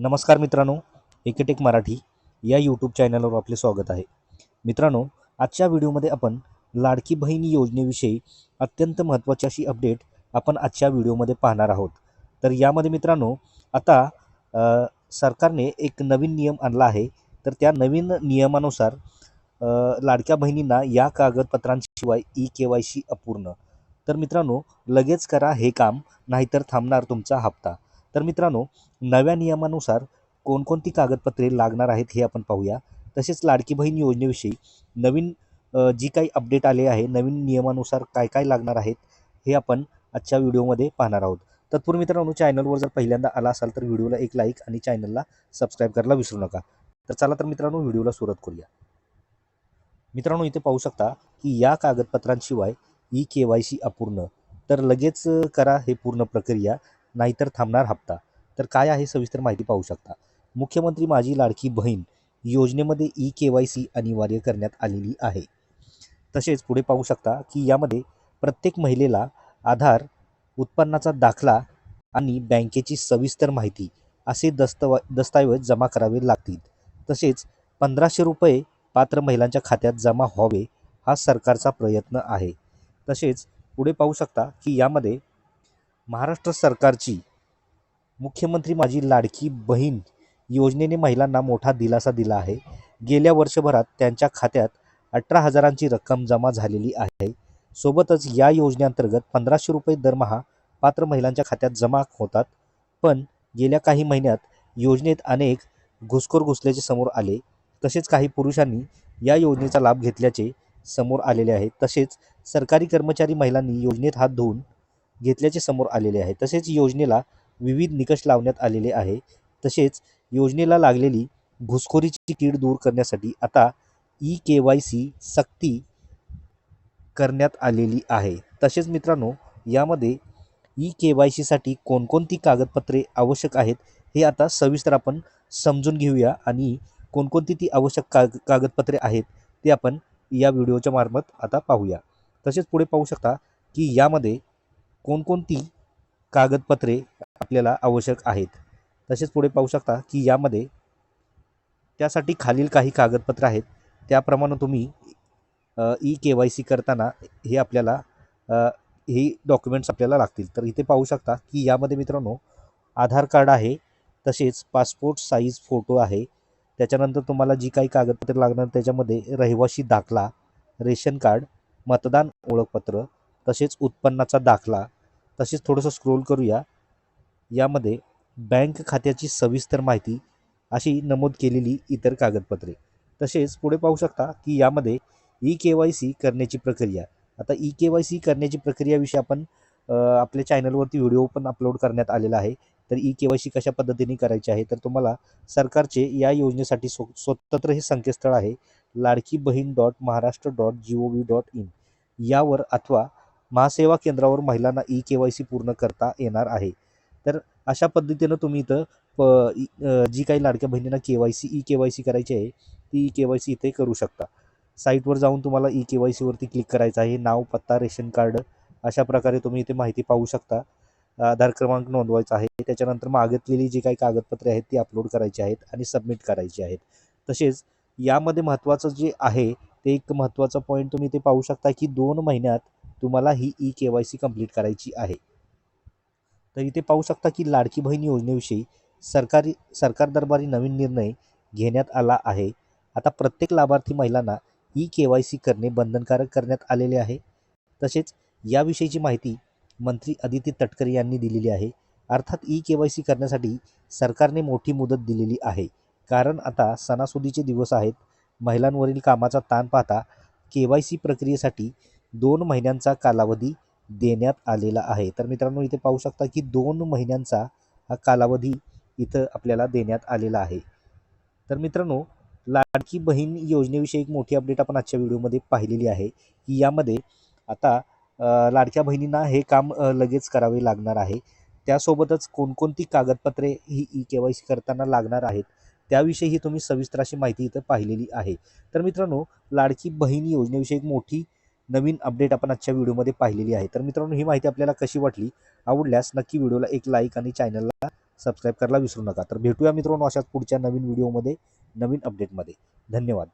नमस्कार मित्रांनो एकेटेक मराठी या यूट्यूब चॅनलवर आपले स्वागत आहे. मित्रांनो आजच्या व्हिडिओमध्ये आपण लाडकी बहीण योजनेविषयी अत्यंत महत्त्वाची अशी अपडेट आपण आजच्या व्हिडिओमध्ये पाहणार आहोत. तर यामध्ये मित्रांनो आता सरकारने एक नवीन नियम आणला आहे. तर त्या नवीन नियमानुसार लाडक्या बहिणींना या कागदपत्रांशिवाय ई के वाय सी अपूर्ण. तर मित्रांनो लगेच करा हे काम नाहीतर थांबणार तुमचा हप्ता. तर मित्रांनो नव्या नियमानुसार कोणकोणती कागदपत्रे लागणार आहेत हे आपण पाहूया. तसेच लाडकी बहीण योजनेविषयी नवीन जी काही अपडेट आले आहे नवीन नियमानुसार काय काय लागणार आहेत हे आपण आजच्या व्हिडिओमध्ये पाहणार आहोत. तत्पूर्वी मित्रांनो चॅनलवर जर पहिल्यांदा आला असाल तर व्हिडिओला एक लाईक आणि चॅनलला सबस्क्राईब करायला विसरू नका. तर चला तर मित्रांनो व्हिडिओला सुरुवात करूया. मित्रांनो इथे पाहू शकता की या कागदपत्रांशिवाय ई के वाय सी अपूर्ण. तर लगेच करा हे पूर्ण प्रक्रिया. नाहीतर थांबणार हप्ता. तर काय आहे सविस्तर माहिती पाहू शकता. मुख्यमंत्री माझी लाडकी बहीण योजनेमध्ये ई के वाय सी अनिवार्य करण्यात आलेली आहे. तसेच पुढे पाहू शकता की यामध्ये प्रत्येक महिलेला आधार उत्पन्नाचा दाखला आणि बँकेची सविस्तर माहिती असे दस्तवा दस्तऐवज जमा करावे लागतील. तसेच पंधराशे रुपये पात्र महिलांच्या खात्यात जमा व्हावे हा सरकारचा प्रयत्न आहे. तसेच पुढे पाहू शकता की यामध्ये महाराष्ट्र सरकारची मुख्यमंत्री माझी लाडकी बहीण योजनेने महिलांना मोठा दिलासा दिला आहे. गेल्या वर्षभरात त्यांच्या खात्यात अठरा हजारांची रक्कम जमा झालेली आहे. सोबतच या योजनेअंतर्गत पंधराशे रुपये दरमहा पात्र महिलांच्या खात्यात जमा होतात. पण गेल्या काही महिन्यात योजनेत अनेक घुसखोर घुसल्याचे समोर आले. तसेच काही पुरुषांनी या योजनेचा लाभ घेतल्याचे समोर आलेले आहे. तसेच सरकारी कर्मचारी महिलांनी योजनेत हात धुवून घेतल्याचे समोर आलेले आहे. तसेच योजनेला विविध निकष लावण्यात आलेले आहे. तसेच योजनेला लागलेली घुसखोरीची कीड दूर करण्यासाठी आता ई के वाय सी सक्ती करण्यात आलेली आहे. तसेच मित्रांनो यामध्ये ई के वाय सीसाठी कोणकोणती कागदपत्रे आवश्यक आहेत हे आता सविस्तर आपण समजून घेऊया आणि कोणकोणती ती आवश्यक काग कागदपत्रे आहेत ते आपण या व्हिडिओच्या मार्फत आता पाहूया. तसेच पुढे पाहू शकता की यामध्ये कोणकोणती कागदपत्रे आपल्याला आवश्यक आहेत? तसेच पुढे पाहू शकता की यामध्ये त्यासाठी खालील काही कागदपत्र आहेत. त्याप्रमाणे तुम्ही ई के वाय सी करताना हे आपल्याला हे डॉक्युमेंट्स आपल्याला लागतील. तर इथे पाहू शकता की यामध्ये मित्रांनो आधार कार्ड आहे तसेच पासपोर्ट साईज फोटो आहे. त्याच्यानंतर तुम्हाला जी काही कागदपत्रे लागणार त्याच्यामध्ये रहिवासी दाखला रेशन कार्ड मतदान ओळखपत्र तसेच उत्पन्नाचा दाखला तसेच थोडंसं स्क्रोल करूया. यामध्ये बँक खात्याची सविस्तर माहिती अशी नमूद केलेली इतर कागदपत्रे. तसेच पुढे पाहू शकता की यामध्ये ई के वाय सी करण्याची प्रक्रिया. आता ई के वाय सी करण्याची प्रक्रियाविषयी आपण आपल्या चॅनलवरती व्हिडिओ पण अपलोड करण्यात आलेला आहे. तर ई के वाय सी कशा पद्धतीने करायची आहे? तर तुम्हाला सरकारचे या योजनेसाठी स्व स्वतंत्र हे संकेतस्थळ आहे. Ladki Bahin dot Maharashtra dot G O V dot in यावर अथवा महासेवा केंद्रावर महिलांना ई के वाय सी पूर्ण करता येणार आहे. तर अशा पद्धतीनं तुम्ही इथं प इ- जी काही लाडक्या बहिणींना K Y C E K Y C करायची आहे ती ई के वाय सी इथे करू शकता. साईटवर जाऊन तुम्हाला ई के वाय सीवरती क्लिक करायचं आहे. नाव पत्ता रेशन कार्ड अशा प्रकारे तुम्ही इथे माहिती पाहू शकता. आधार क्रमांक नोंदवायचा आहे. त्याच्यानंतर मागितलेली जी काही कागदपत्रे आहेत ती अपलोड करायची आहेत आणि सबमिट करायची आहेत. तसेच यामध्ये महत्त्वाचं जे आहे ते एक महत्त्वाचा पॉईंट तुम्ही इथे पाहू शकता की दोन महिन्यात तुम्हाला ही E K Y C complete करायची आहे. तर इथे पाहू शकता की लाडकी बहीण योजनेविषयी सरकारी सरकार दरबारी नवीन निर्णय घेण्यात आला आहे. आता प्रत्येक लाभार्थी महिलांना ई के वाय सी करणे बंधनकारक करण्यात आलेले आहे. तसेच याविषयीची माहिती मंत्री अदिती तटकरे यांनी दिलेली आहे. अर्थात ई के वाय सी करण्यासाठी सरकारने मोठी मुदत दिलेली आहे. कारण आता सणासुदीचे दिवस आहेत. महिलांवरील कामाचा ताण पाहता के वाय सी प्रक्रियेसाठी दोन महिन्यांचा कालावधी देण्यात आलेला आहे. तर मित्रांनो इथे पाहू शकता की दोन महिन्यांचा हा कालावधी इथं आपल्याला देण्यात आलेला आहे. तर मित्रांनो लाडकी बहीण योजनेविषयी एक मोठी अपडेट आपण आजच्या व्हिडिओमध्ये पाहिलेली आहे की यामध्ये आता लाडक्या बहिणींना हे काम लगेच करावे लागणार आहे. त्यासोबतच कोणकोणती कागदपत्रे ही ई के वाय सी करताना लागणार आहेत त्याविषयीही तुम्ही सविस्तर अशी माहिती इथं पाहिलेली आहे. तर मित्रांनो लाडकी बहीण योजनेविषयी एक मोठी नवीन अपडेट आपण आजच्या व्हिडिओमध्ये पाहिलेली आहे. तर मित्रांनो ही माहिती आपल्याला कशी वाटली? आवडल्यास नक्की व्हिडिओला एक लाईक आणि चॅनलला सबस्क्राईब करायला विसरू नका. तर भेटूया मित्रांनो अशाच पुढच्या नवीन व्हिडिओमध्ये नवीन अपडेटमध्ये धन्यवाद.